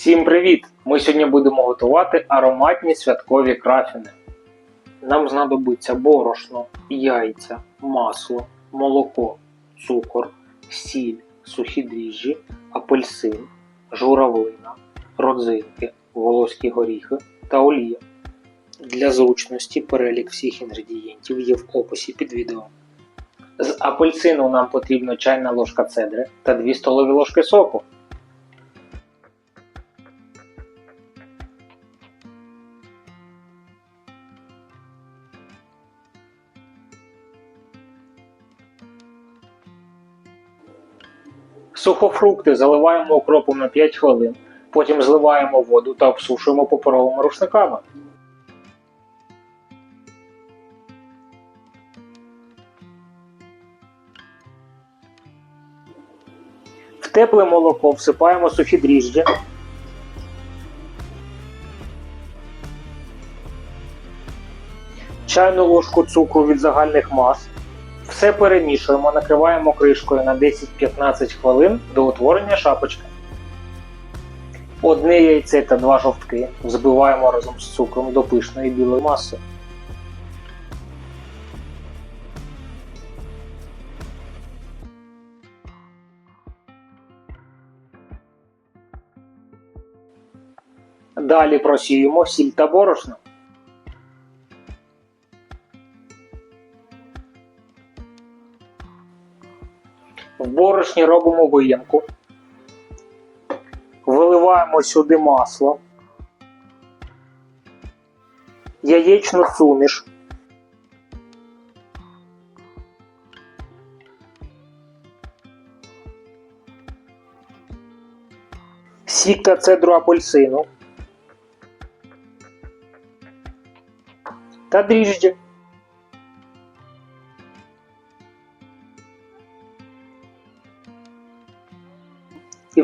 Всім привіт! Ми сьогодні будемо готувати ароматні святкові крафіни. Нам знадобиться борошно, яйця, масло, молоко, цукор, сіль, сухі дріжджі, апельсин, журавлина, родзинки, волоські горіхи та олія. Для зручності перелік всіх інгредієнтів є в описі під відео. З апельсину нам потрібна чайна ложка цедри та 2 столові ложки соку. Сухофрукти заливаємо окропом на 5 хвилин, потім зливаємо воду та обсушуємо паперовими рушниками. В тепле молоко всипаємо сухі дріжджі. Чайну ложку цукру від загальних мас. Все перемішуємо, накриваємо кришкою на 10-15 хвилин до утворення шапочки. Одне яйце та два жовтки взбиваємо разом з цукром до пишної білої маси. Далі просіємо сіль та борошно. Борошні робимо виямку. Виливаємо сюди масло, яєчну суміш. Сік та цедру апельсину та дріжджі.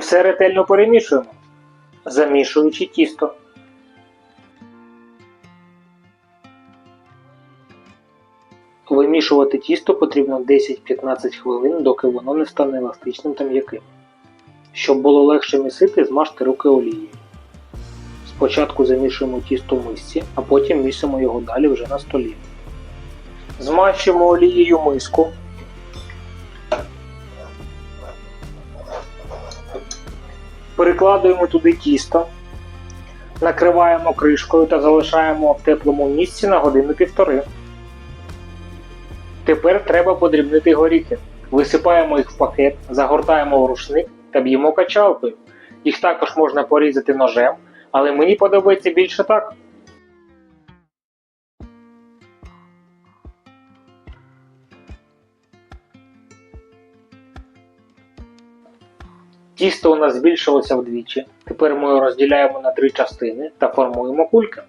Все ретельно перемішуємо, замішуючи тісто. Вимішувати тісто потрібно 10-15 хвилин, доки воно не стане еластичним та м'яким. Щоб було легше місити, змажте руки олією. Спочатку замішуємо тісто в мисці, а потім місимо його далі вже на столі. Змащуємо олією миску. Перекладуємо туди тісто, накриваємо кришкою та залишаємо в теплому місці на годину-півтори. Тепер треба подрібнити горіхи. Висипаємо їх в пакет, загортаємо в рушник та б'ємо качалкою. Їх також можна порізати ножем, але мені подобається більше так. Тісто у нас збільшилося вдвічі. Тепер ми його розділяємо на три частини та формуємо кульки.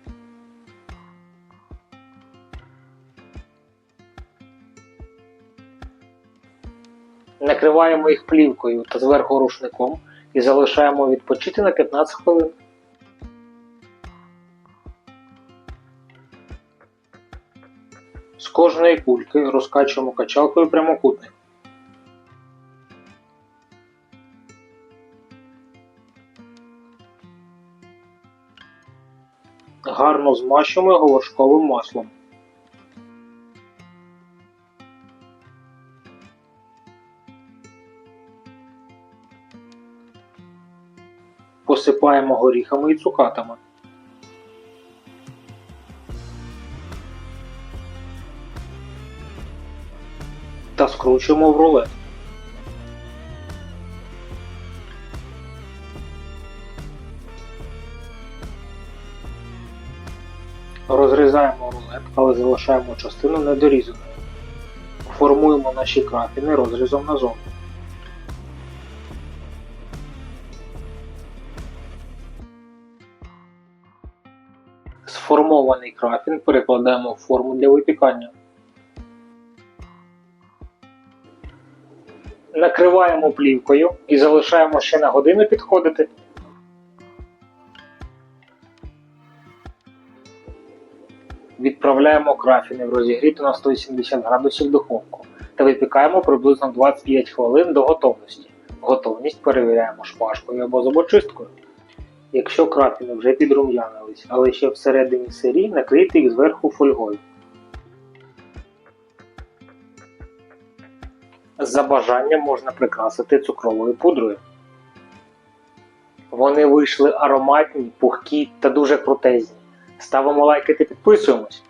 Накриваємо їх плівкою та зверху рушником і залишаємо відпочити на 15 хвилин. З кожної кульки розкачуємо качалкою прямокутник. Гарно змащуємо його вершковим маслом. Посипаємо горіхами і цукатами. Та скручуємо в рулет. Розрізаємо рулет, але залишаємо частину недорізаною. Формуємо наші крафіни розрізом назовні. Сформований крафін перекладаємо в форму для випікання. Накриваємо плівкою і залишаємо ще на годину підходити. Відправляємо крафіни в розігріту на 180 градусів духовку та випікаємо приблизно 25 хвилин до готовності. Готовність перевіряємо шпажкою або зубочисткою. Якщо крафіни вже підрум'янились, але ще всередині сирі, накрийте їх зверху фольгою. За бажанням можна прикрасити цукровою пудрою. Вони вийшли ароматні, пухкі та дуже крутезні. Ставимо лайки та підписуємось.